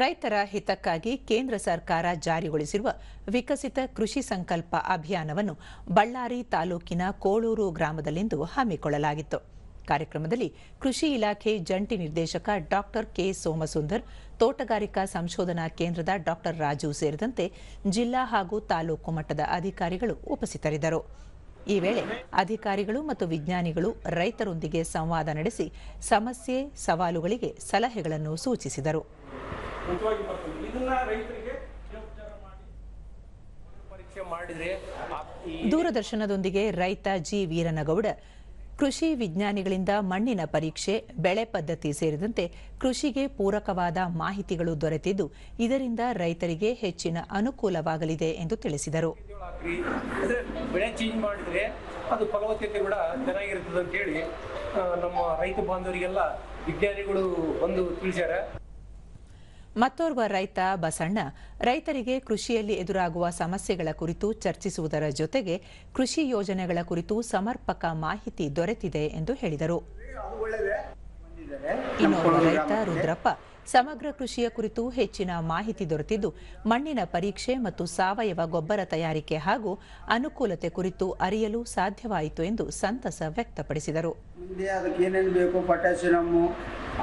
ರೈತರ ಹಿತಕ್ಕಾಗಿ ಕೇಂದ್ರ ಸರ್ಕಾರ ಜಾರಿಗೊಳಿಸಿರುವ ವಿಕಸಿತ ಕೃಷಿ ಸಂಕಲ್ಪ ಅಭಿಯಾನವನ್ನು ಬಳ್ಳಾರಿ ತಾಲೂಕಿನ ಕೋಳೂರು ಗ್ರಾಮದಲ್ಲಿಂದು ಹಮ್ಮಿಕೊಳ್ಳಲಾಗಿತ್ತು. ಕಾರ್ಯಕ್ರಮದಲ್ಲಿ ಕೃಷಿ ಇಲಾಖೆ ಜಂಟಿ ನಿರ್ದೇಶಕ ಡಾಕ್ಟರ್ ಕೆ ಸೋಮಸುಂದರ್, ತೋಟಗಾರಿಕಾ ಸಂಶೋಧನಾ ಕೇಂದ್ರದ ಡಾಕ್ಟರ್ ರಾಜು ಸೇರಿದಂತೆ ಜಿಲ್ಲಾ ಹಾಗೂ ತಾಲೂಕು ಮಟ್ಟದ ಅಧಿಕಾರಿಗಳು ಉಪಸ್ಥಿತರಿದ್ದರು. ಈ ವೇಳೆ ಅಧಿಕಾರಿಗಳು ಮತ್ತು ವಿಜ್ಞಾನಿಗಳು ರೈತರೊಂದಿಗೆ ಸಂವಾದ ನಡೆಸಿ ಸಮಸ್ಯೆ, ಸವಾಲುಗಳಿಗೆ ಸಲಹೆಗಳನ್ನು ಸೂಚಿಸಿದರು. ಮುಖ್ಯವಾಗಿ ಬರ್ತದೆ ಇದನ್ನ ರೈತರಿಗೆ ಪರೀಕ್ಷೆ ಮಾಡಿದ್ರೆ ದೂರದರ್ಶನದೊಂದಿಗೆ ರೈತ ಜಿ ವೀರನಗೌಡ ಕೃಷಿ ವಿಜ್ಞಾನಿಗಳಿಂದ ಮಣ್ಣಿನ ಪರೀಕ್ಷೆ ಬೆಳೆ ಪದ್ಧತಿ ಸೇರಿದಂತೆ ಕೃಷಿಗೆ ಪೂರಕವಾದ ಮಾಹಿತಿಗಳು ದೊರೆತಿದ್ದು ಇದರಿಂದ ರೈತರಿಗೆ ಹೆಚ್ಚಿನ ಅನುಕೂಲವಾಗಲಿದೆ ಎಂದು ತಿಳಿಸಿದರು. ಬೆಳೆ ಚೇಂಜ್ ಮಾಡಿದ್ರೆ ಅದು ಫಲವತ್ತತೆ ಕೂಡ ಚೆನ್ನಾಗಿರ್ತದೆ ಅಂತ ಹೇಳಿ ನಮ್ಮ ರೈತ ಬಾಂಧವರಿಗೆಲ್ಲ ವಿಜ್ಞಾನಿಗಳು ಬಂದು ತಿಳಿಸ್ಯಾರ. ಮತ್ತೋರ್ವ ರೈತ ಬಸಣ್ಣ, ರೈತರಿಗೆ ಕೃಷಿಯಲ್ಲಿ ಎದುರಾಗುವ ಸಮಸ್ಯೆಗಳ ಕುರಿತು ಚರ್ಚಿಸುವುದರ ಜೊತೆಗೆ ಕೃಷಿ ಯೋಜನೆಗಳ ಕುರಿತು ಸಮರ್ಪಕ ಮಾಹಿತಿ ದೊರೆತಿದೆ ಎಂದು ಹೇಳಿದರು. ಇನ್ನೋರ್ವ ರೈತ ರುದ್ರಪ್ಪ, ಸಮಗ್ರ ಕೃಷಿಯ ಕುರಿತು ಹೆಚ್ಚಿನ ಮಾಹಿತಿ ದೊರೆತಿದ್ದು, ಮಣ್ಣಿನ ಪರೀಕ್ಷೆ ಮತ್ತು ಸಾವಯವ ಗೊಬ್ಬರ ತಯಾರಿಕೆ ಹಾಗೂ ಅನುಕೂಲತೆ ಕುರಿತು ಅರಿಯಲು ಸಾಧ್ಯವಾಯಿತು ಎಂದು ಸಂತಸ ವ್ಯಕ್ತಪಡಿಸಿದರು.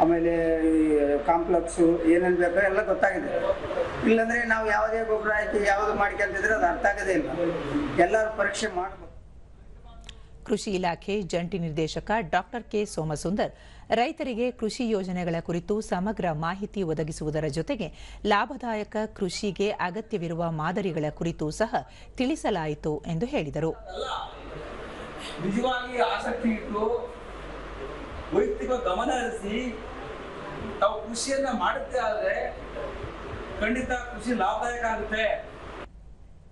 ಆಮೇಲೆ ಕಾಂಪ್ಲೆಕ್ಸು ಏನೇನು ಬೇಕೋ ಎಲ್ಲ ಗೊತ್ತಾಗಿದೆ. ಇಲ್ಲಾಂದರೆ ನಾವು ಯಾವುದೇ ಗೊಬ್ಬರ ಹಾಕಿ ಯಾವುದು ಮಾಡ್ಕೊಂತಿದ್ರೆ ಅದು ಅರ್ಥ ಆಗೋದೇ ಇಲ್ಲ. ಎಲ್ಲರೂ ಪರೀಕ್ಷೆ ಮಾಡಬೇಕು. ಕೃಷಿ ಇಲಾಖೆ ಜಂಟಿ ನಿರ್ದೇಶಕ ಡಾಕ್ಟರ್ ಕೆ ಸೋಮಸುಂದರ್ ರೈತರಿಗೆ ಕೃಷಿ ಯೋಜನೆಗಳ ಕುರಿತು ಸಮಗ್ರ ಮಾಹಿತಿ ಒದಗಿಸುವುದರ ಜೊತೆಗೆ ಲಾಭದಾಯಕ ಕೃಷಿಗೆ ಅಗತ್ಯವಿರುವ ಮಾದರಿಗಳ ಕುರಿತು ಸಹ ತಿಳಿಸಲಾಯಿತು ಎಂದು ಹೇಳಿದರು. ನಿಜವಾಗಿ ಆಸಕ್ತಿ ಇಟ್ಟು ವೈಯಕ್ತಿಕ ಗಮನ ಹರಿಸಿ ತಾವು ಕೃಷಿಯನ್ನ ಮಾಡುತ್ತೆ ಆದ್ರೆ ಖಂಡಿತ ಕೃಷಿ ಲಾಭದಾಯಕ ಆಗುತ್ತೆ.